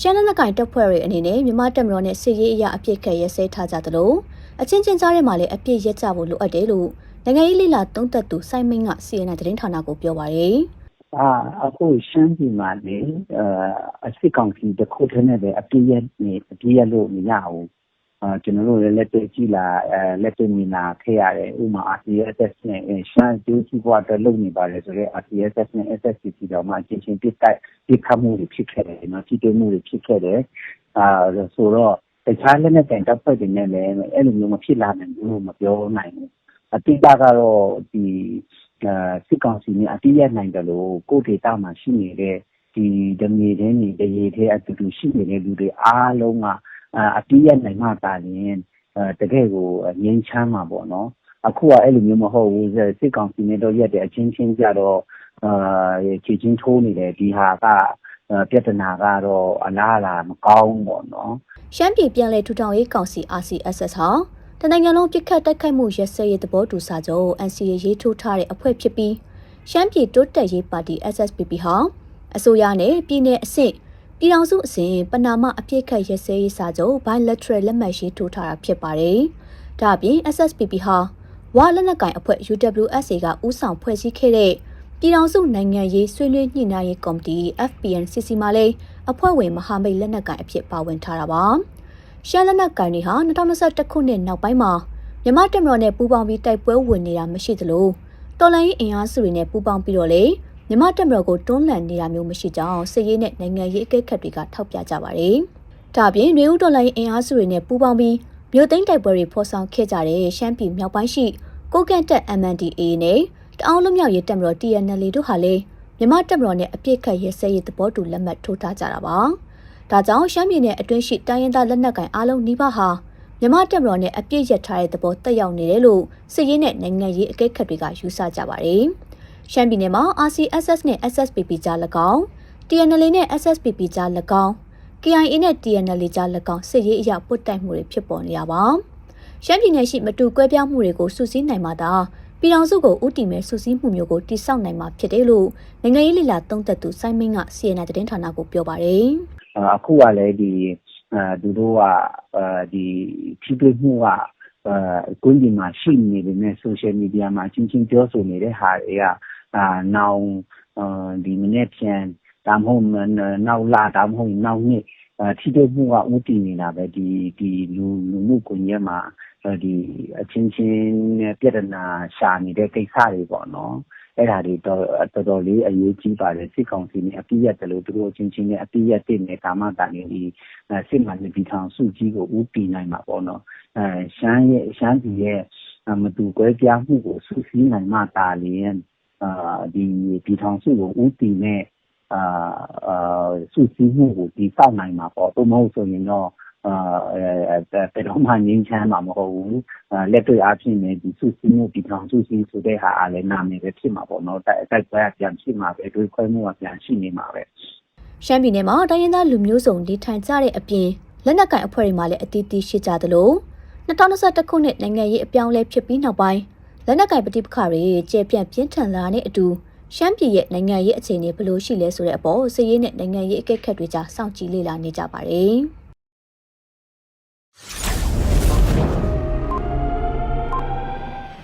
ရှမ်းလက်နက်ကိုင်တပ်ဖွဲ့တွေအနေနဲ့မြန်မာတပ်မတော်နဲ့စစ်ရေးအရာအပြစ်ခတ်ရဲစဲထားကြသလိုအချင်းချင်းကြားထဲမှာလည်းအပြစ်ရက်ကြဖို့လိုအပ်တယ်လို့နိုင်ငံရေးလိလာသုံးသက်သူစိုင်းမင်းက CNN သတင်းဌာနကိုပြောပါရယ်အာအခုရှမ်းပြည်မှာလေအာအစစ်ကောင်စီတစ်ခုတည်းနဲ့ပဲအပြည့်ရနေအပြည့်ရလို့မရဘူးအာ ကျွန်တော်တို့လည်းလက်တွေ့ကြည့်လာအဲလက်တွေ့မြင်လာခဲ့ရတယ်ဥပမာ RCSS နဲ့ရှမ်းကျိုးကြီးဘွားတော့လုပ်နေပါတယ်ဆိုတော့ RCSS နဲ့ SSCC တော့မှအချင်းချင်းပြစ်တိုက်ပြစ်ခတ်မှုတွေဖြစ်ခဲ့တယ်နော်ဖြစ်တွေ့မှုတွေဖြစ်ခဲ့တယ်အာဆိုတော့တခြားလက်နက်ကန်တပ်ဖွဲ့တွေနဲ့လည်းအဲ့လိုမျိုးမဖြစ်လာနိုင်ဘူးလို့မပြောနိုင်ဘူးအတိအကျကတော့ဒီအာစစ်ကောင်စီနဲ့အတိအကျနိုင်တယ်လို့ကိုယ်ဒေတာမှာရှိနေတဲ့ဒီဓမြေတဲ့နေတရေတဲ့အတူတူရှိနေတဲ့လူတွေအားလုံးက အတိအကျနိုင်မှသာရင်တကယ်ကိုငြိမ်းချမ်းမှာပေါ့နော်အခုကအဲ့လိုမျိုးမဟုတ်ဘူးစစ်ကောင်စီနဲ့တော့ရက်တဲ့အချင်းချင်းကြတော့အာခြေချင်းထိုးနေတယ်ဒီဟာကပြဿနာကတော့အလားအလာမကောင်းပေါ့နော်ရှမ်းပြည်ပြည်လဲထူထောင်ရေးကောင်စီ RCSS ဟာတနိုင်ငံလုံးပြစ်ခတ်တိုက်ခိုက်မှုရက်စဲရေးသဘောတူစာချုပ် NCA ရေးထိုးထားတဲ့အဖွဲ့ဖြစ်ပြီးရှမ်းပြည်တိုးတက်ရေးပါတီ SSPP ဟာအစိုးရနဲ့ပြည်내အဆင့် ပြည်ထောင်စုအစဉ်ပနာမအပြစ်ခတ်ရက်စဲရေးစာချုပ် bilateral လက်မှတ်ရေးထိုးထားတာဖြစ်ပါတယ်။ဒါ့အပြင် SSPP ဟာဝါလက်နက်ကင်အဖွဲ့ UWSA ကဦးဆောင်ဖွဲ့စည်းခဲ့တဲ့ပြည်ထောင်စုနိုင်ငံရေးဆွေးနွေးညှိနှိုင်းရေးကော်မတီ FPNCC မှာလည်းအဖွဲ့ဝင်မဟာမိတ်လက်နက်ကင်အဖြစ်ပါဝင်ထားတာပါ။ရှမ်းလက်နက်ကင်တွေဟာ2021ခုနှစ်နောက်ပိုင်းမှာမြန်မာတပ်မတော်နဲ့ပူးပေါင်းပြီးတိုက်ပွဲဝင်နေတာမရှိသလိုတော်လိုင်းရေးအင်အားစုတွေနဲ့ပူးပေါင်းပြီးတော့လေ မြမတက်မတော်ကိုတွန်းလှန်နေတာမျိုးမရှိကြောင်းစစ်ရေးနဲ့နိုင်ငံရေးအကဲခတ်တွေကထောက်ပြကြပါတယ်။ဒါ့အပြင်မျိုးဦးတော်လိုင်းအင်အားစုတွေနဲ့ပူးပေါင်းပြီးမြို့သိမ်းတိုက်ပွဲတွေဖော်ဆောင်ခဲ့ကြတဲ့ရှမ်းပြည်မြောက်ပိုင်းရှိကိုကန့်တက် MNDA နဲ့တအောင်းလုံးမြောက်ရေးတက်မတော် TNL တို့ဟာလည်းမြမတက်မတော်နဲ့အပြစ်ခတ်ရဲစဲရေးသဘောတူလက်မှတ်ထိုးထားကြတာပါ။ဒါကြောင့်ရှမ်းပြည်နယ်အတွင်းရှိတိုင်းရင်းသားလက်နက်ကိုင်အားလုံးနှိပါဟာမြမတက်မတော်နဲ့အပြစ်ရထားတဲ့သဘောတက်ရောက်နေတယ်လို့စစ်ရေးနဲ့နိုင်ငံရေးအကဲခတ်တွေကယူဆကြပါတယ်။ ရှမ်းပြည်နယ်မှာ RCSS နဲ့ SSPP ကြား၎င်း TNL နဲ့ SSPP ကြား၎င်း KIA နဲ့ TNL ကြား၎င်းစစ်ရေးအရာပုတ်တိုက်မှုတွေဖြစ်ပေါ်နေရပါရှမ်းပြည်နယ်ရှိမတူကွဲပြားမှုတွေကိုစုစည်းနိုင်မှသာပြည်ထောင်စုကိုဥတီမဲ့စုစည်းမှုမျိုးကိုတိစောက်နိုင်မှာဖြစ်တယ်လို့နိုင်ငံရေးလိလာသုံးသက်သူစိုင်းမင်းက CNN သတင်းဌာနကိုပြောပါတယ်အခုကလည်းဒီအဲသူတို့ကအဲဒီဖြည့်သွင်းမှုကအဲကွင်းဒီမှာရှိနေပေမဲ့ social media မှာချင်းချင်းပြောဆိုနေတဲ့ဟာတွေကအာ နောင်ဒီမနေ့ပြန်ဒါမှမဟုတ်နောက်လာဒါမှမဟုတ်နောက်နှစ်ထိတွေ့မှုကဥတည်နေတာပဲဒီဒီလူလူမှုကွန်ရက်မှာဒီအချင်းချင်းပြဿနာရှာနေတဲ့ကိစ္စတွေပေါ့နော်အဲ့ဒါတွေတော့တော်တော်လေးအရေးကြီးပါတယ်စစ်ကောင်စီနဲ့အပြည့်ရတယ်လို့သူတို့ချင်းချင်းနဲ့အပြည့်ရတဲ့နေကာမတာနေဒီစစ်မှန်တဲ့ပြည်ထောင်စုကြီးကိုဥတည်နိုင်မှာပေါ့နော်အဲရှမ်းရဲ့ရှမ်းပြည်ရဲ့မတူကွဲပြားမှုကိုစုစည်းနိုင်မှတာလျင်အာ ဒီပြည်ထောင်စုကိုဦးတည်မဲ့အာအာစုစည်းမှုကိုဒီစောက်နိုင်မှာပေါ့တော့မဟုတ်ဆိုရင်တော့အာအဲတော့မှငင်းချမ်းမှာမဟုတ်ဘူးလက်တွေ့အားဖြင့်လည်းဒီစုစည်းမှုပြည်ထောင်စုစည်းဆိုတဲ့ဟာအားလည်းနာမည်ပဲဖြစ်မှာပေါ့နော်တိုက်တိုက်ပွဲပြန်ဖြစ်မှာပဲတွေးခွဲမှုကပြန်ရှိနေမှာပဲရှမ်းပြည်နယ်မှာတိုင်းရင်းသားလူမျိုးစုံနေထိုင်ကြတဲ့အပြင်လက်နက်ကင်အဖွဲ့တွေမှာလည်းအတီးတီးရှိကြသလို2021ခုနှစ်နိုင်ငံရေးအပြောင်းအလဲဖြစ်ပြီးနောက်ပိုင်း လက်နက်ကင်ပဋိပက္ခတွေကျေပြန့်ပြင်းထန်လာတဲ့အတူရှမ်းပြည်ရဲ့နိုင်ငံရေးအခြေအနေဘယ်လိုရှိလဲဆိုတဲ့အပေါ်စစ်ရေးနဲ့နိုင်ငံရေးအကဲခတ်တွေကြားစောင့်ကြည့်လေ့လာနေကြပါတယ်။